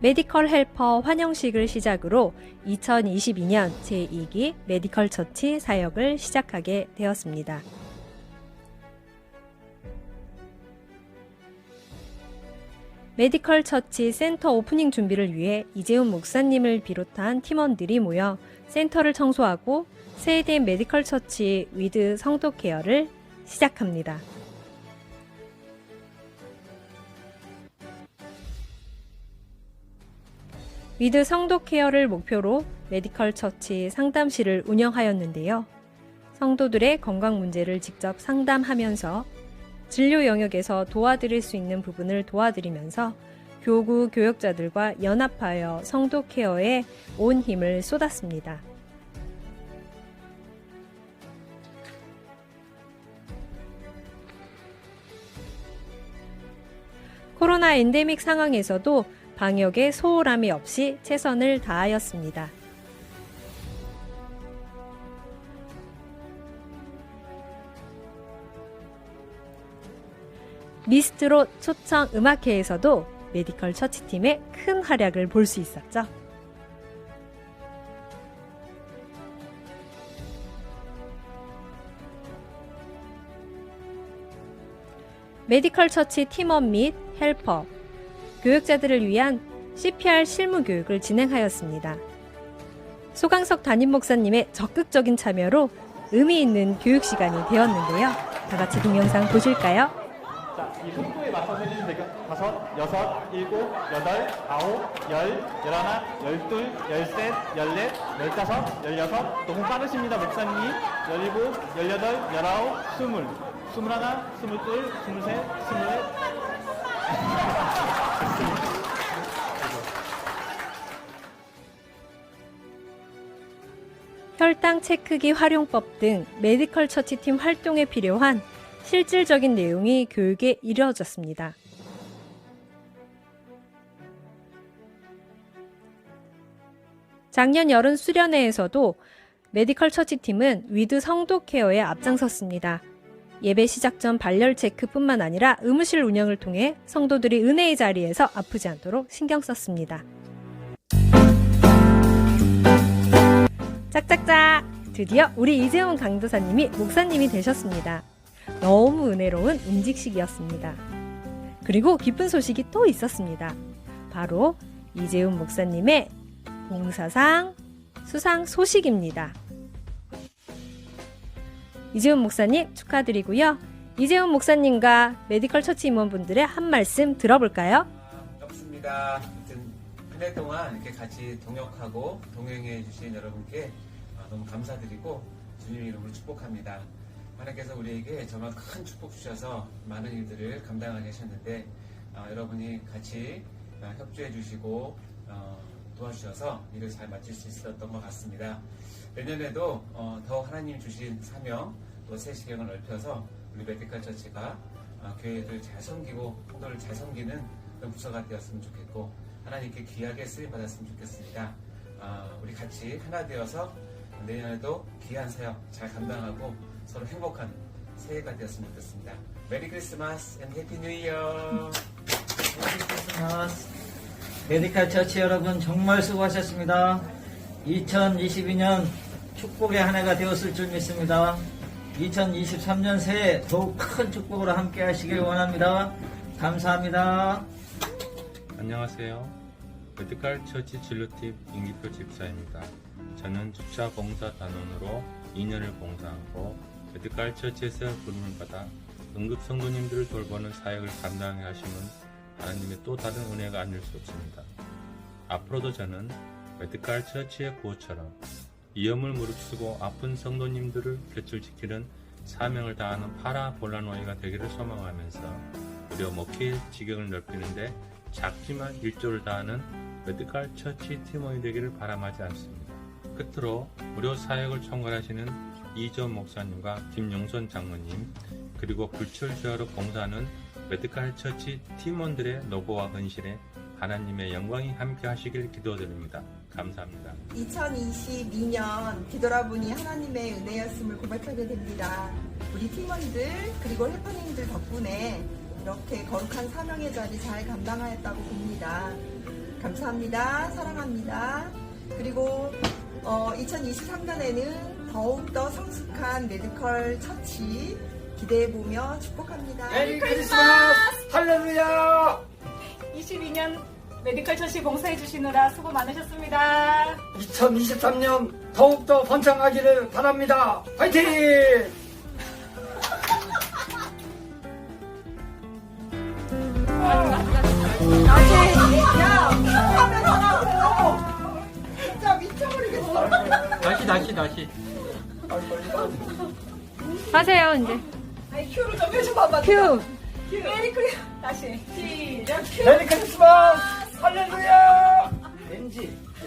메디컬 헬퍼 환영식을 시작으로 2022년 제2기 메디컬 처치 사역을 시작하게 되었습니다. 메디컬 처치 센터 오프닝 준비를 위해 이재훈 목사님을 비롯한 팀원들이 모여 센터를 청소하고 세된 메디컬 처치 위드 성도 케어를 시작합니다. 위드 성도 케어를 목표로 메디컬 처치 상담실을 운영하였는데요. 성도들의 건강 문제를 직접 상담하면서 진료 영역에서 도와드릴 수 있는 부분을 도와드리면서 교구 교역자들과 연합하여 성도 케어에 온 힘을 쏟았습니다. 코로나 엔데믹 상황에서도 방역에 소홀함이 없이 최선을 다하였습니다. 미스트롯 초청 음악회에서도 메디컬 처치팀의 큰 활약을 볼 수 있었죠. 메디컬 처치 팀원 및 헬퍼, 교육자들을 위한 CPR 실무 교육을 진행하였습니다. 소강석 담임 목사님의 적극적인 참여로 의미 있는 교육 시간이 되었는데요. 다 같이 동영상 보실까요? 자, 이 속도에 맞춰서 해주시면 될까요? 다섯, 여섯, 일곱, 여덟, 아홉, 열, 열하나, 열둘, 열셋, 열넷, 열다섯, 열여섯. 너무 빠르십니다, 목사님. 열일곱, 열여덟, 열아홉, 스물. 스물하나, 스물둘, 스물셋, 스물넷. 혈당 체크기 활용법 등 메디컬 처치팀 활동에 필요한 실질적인 내용이 교육에 이루어졌습니다. 작년 여름 수련회에서도 메디컬 처치팀은 위드 성도 케어에 앞장섰습니다. 예배 시작 전 발열 체크뿐만 아니라 의무실 운영을 통해 성도들이 은혜의 자리에서 아프지 않도록 신경 썼습니다. 짝짝짝! 드디어 우리 이재훈 강도사님이 목사님이 되셨습니다. 너무 은혜로운 임직식이었습니다. 그리고 기쁜 소식이 또 있었습니다. 바로 이재훈 목사님의 봉사상 수상 소식입니다. 이재훈 목사님 축하드리고요. 이재훈 목사님과 메디컬 처치 임원분들의 한 말씀 들어볼까요? 반갑습니다. 한 해 동안 이렇게 같이 동역하고 동행해 주신 여러분께 아, 너무 감사드리고 주님 이름으로 축복합니다. 하나님께서 우리에게 정말 큰 축복 주셔서 많은 일들을 감당하게 하셨는데 아, 여러분이 같이 아, 협조해 주시고 어, 도와주셔서 일을 잘 마칠 수 있었던 것 같습니다. 내년에도 어, 더 하나님 주신 사명 또 새시경을 넓혀서 우리 메디컬 처치가 아, 교회를 잘 섬기고 성도를 잘 섬기는 그런 부서가 되었으면 좋겠고 하나님께 귀하게 쓰임 받았으면 좋겠습니다. 아, 우리 같이 하나 되어서 내년에도 귀한 사역 잘 감당하고 서로 행복한 새해가 되었으면 좋겠습니다. 메리 크리스마스 앤 해피 뉴 이어. 크리스마스. 메디칼 처치 여러분 정말 수고하셨습니다. 2022년 축복의 한 해가 되었을 줄 믿습니다. 2023년 새해 더욱 큰 축복으로 함께 하시길 원합니다. 감사합니다. 안녕하세요. 메디컬 처치 진료팀 임기표 집사입니다. 저는 주차 봉사 단원으로 2년을 봉사하고 메디컬 처치에서 부름을 받아 응급 성도님들을 돌보는 사역을 감당해 하시는 하나님의 또 다른 은혜가 아닐 수 없습니다. 앞으로도 저는 메디컬 처치의 구호처럼 위험을 무릅쓰고 아픈 성도님들을 곁을 지키는 사명을 다하는 파라 볼라노이가 되기를 소망하면서 무려 목회의 지경을 넓히는데 작지만 일조를 다하는 메디컬 처치 팀원이 되기를 바람하지 않습니다. 끝으로 무료 사역을 총괄하시는 이전 목사님과 김용선 장로님 그리고 불철주야로 봉사하는 메디컬 처치 팀원들의 노고와 헌신에 하나님의 영광이 함께 하시길 기도드립니다. 감사합니다. 2022년 뒤돌아보니 하나님의 은혜였음을 고백하게 됩니다. 우리 팀원들 그리고 헬퍼님들 덕분에 이렇게 거룩한 사명의 자리 잘 감당하였다고 봅니다. 감사합니다. 사랑합니다. 그리고 2023년에는 더욱더 성숙한 메디컬 처치 기대해보며 축복합니다. 메리 크리스마스! 할렐루야! 22년 메디컬 처치 봉사해 주시느라 수고 많으셨습니다. 2023년 더욱더 번창하기를 바랍니다. 화이팅! 야! 하면 하라고! 진짜 미쳐버리겠어. 다시 다시 다시. 하세요, 이제. 아이, 큐를 좀 해줘 봐봐. 큐! 메리 크리 다시 시작. 메리 크리스마스! 할렐루야! 왠지